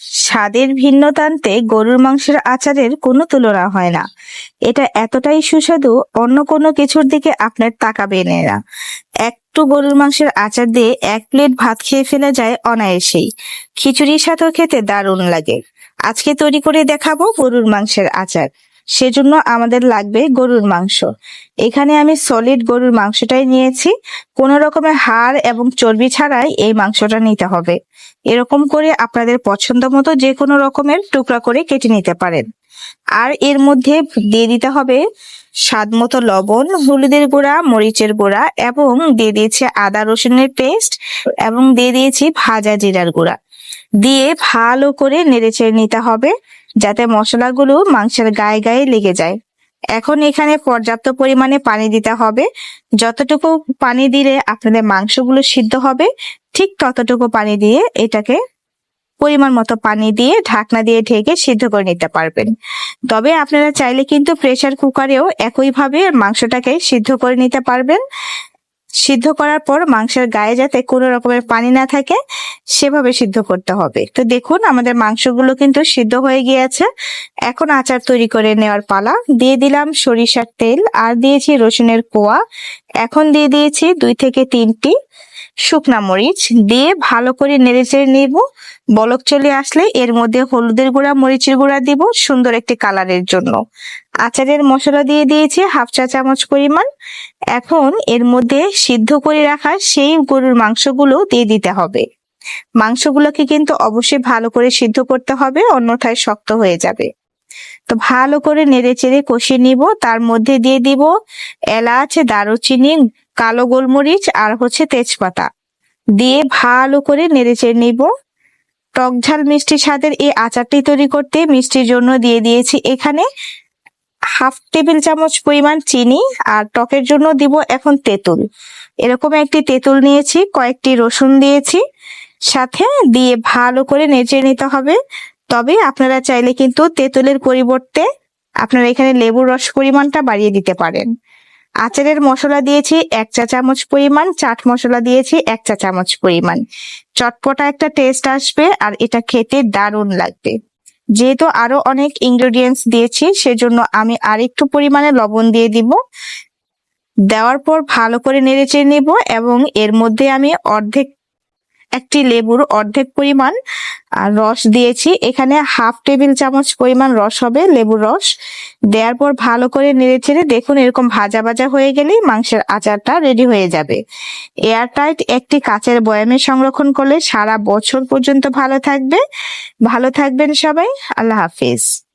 স্বাদের ভিন্নতা আনতে গরুর মাংসের আচারের কোনো তুলনা হয় না। এটা এতটাই সুস্বাদু, অন্য কোনো কিছুর দিকে আপনার তাকাবেন না একটু গরুর মাংসের আচার দিয়ে এক প্লেট ভাত খেয়ে ফেলা যায় অনায়াসেই। খিচুড়ির সাথেও খেতে দারুণ লাগে। আজকে তৈরি করে দেখাবো গরুর মাংসের আচার। সেজন্য আমাদের লাগবে গরুর মাংস। এখানে আমি সলিড গরুর মাংসটাই নিয়েছি। কোনো রকমের হাড় এবং চর্বি ছাড়াই এই মাংসটা নিতে হবে। এরকম করে আপনাদের পছন্দ মতো যে কোনো রকমের টুকরা করে কেটে নিতে পারেন। আর এর মধ্যে দিয়ে দিতে হবে স্বাদ মতো লবণ, হলুদের গুঁড়া, মরিচের গুঁড়া এবং দিয়ে দিয়েছি আদা রসুনের পেস্ট এবং দিয়ে দিয়েছি ভাজা জিরার গুঁড়া। দিয়ে ভালো করে নেড়েচেড়ে নিতে হবে যাতে মশলাগুলো মাংসের গায়ে গায়ে লেগে যায়। এখন এখানে পর্যাপ্ত পরিমাণে পানি দিতে হবে। যতটুকু পানি দিলে আপনাদের মাংসগুলো সিদ্ধ হবে, ঠিক ততটুকু পানি দিয়ে এটাকে পরিমাণ মতো পানি দিয়ে ঢাকনা দিয়ে ঢেকে সিদ্ধ করে নিতে পারবেন। তবে আপনারা চাইলে কিন্তু প্রেসার কুকারেও একইভাবে মাংসটাকে সিদ্ধ করে নিতে পারবেন। সিদ্ধ করার পর মাংসের গায়ে যাতে কোনো রকমের পানি না থাকে সেভাবে সিদ্ধ করতে হবে। তো দেখুন, আমাদের মাংসগুলো কিন্তু সিদ্ধ হয়ে গিয়েছে। এখন আচার তৈরি করে নেওয়ার পালা। দিয়ে দিলাম সরিষার তেল আর দিয়েছি রসুনের কোয়া। এখন দিয়ে দিয়েছি দুই থেকে তিনটি শুকনা মরিচ। দিয়ে ভালো করে নেড়ে চেড়ে নিব। বলক চলে আসলে এর মধ্যে হলুদের গুঁড়া, মরিচের গুঁড়া দিব সুন্দর একটি কালারের জন্য। আচারের মশলা দিয়ে দিয়েছি হাফ চা চামচ পরিমাণ। এখন এর মধ্যে সিদ্ধ করে রাখা সেই গরুর মাংসগুলো দিয়ে দিতে হবে। মাংসগুলোকে কিন্তু অবশ্যই ভালো করে সিদ্ধ করতে হবে, অন্যথায় শক্ত হয়ে যাবে। তো ভালো করে নেড়ে চেড়ে কষিয়ে নিব। তার মধ্যে দিয়ে দিব এলাচ, দারুচিনি, কালো গোলমরিচ আর হচ্ছে তেজপাতা। দিয়ে ভালো করে নেড়ে চেড়ে নিব। টক ঝাল মিষ্টি স্বাদের এই আচারটি তৈরি করতে মিষ্টির জন্য দিয়ে দিয়েছি এখানে হাফ টেবিল চামচ পরিমাণ চিনি আর টকের জন্য দিব এখন তেঁতুল। এরকম একটি তেঁতুল নিয়েছি, কয়েকটি রসুন দিয়েছি। সাথে দিয়ে ভালো করে নেচে নিতে হবে। তবে আপনারা চাইলে কিন্তু তেঁতুলের পরিবর্তে আপনারা এখানে লেবুর রস পরিমাণটা বাড়িয়ে দিতে পারেন। আচারের মশলা দিয়েছি এক চা চামচ পরিমাণ, চাট মশলা দিয়েছি এক চা চামচ পরিমাণ। চটপটা একটা টেস্ট আসবে আর এটা খেতে দারুণ লাগবে। যেহেতু আরও অনেক ইনগ্রেডিয়েন্টস দিয়েছি, সেজন্য আমি আরেকটু পরিমাণে লবণ দিয়ে দিব। দেওয়ার পর ভালো করে নেড়ে নেড়েচেড়ে নেব এবং এর মধ্যে আমি অর্ধেক একটি লেবুর অর্ধেক পরিমাণ রস দিয়েছি। এখানে হাফ টেবিল চামচ পরিমাণ রস হবে, লেবুর রস। দেওয়ার পর ভালো করে নেড়েচেড়ে দেখুন এরকম ভাজা ভাজা হয়ে গেলেই মাংসের আচারটা রেডি হয়ে যাবে। এয়ারটাইট একটি কাচের বয়ামে সংরক্ষণ করলে সারা বছর পর্যন্ত ভালো থাকবে। ভালো থাকবেন সবাই, আল্লাহ হাফিজ।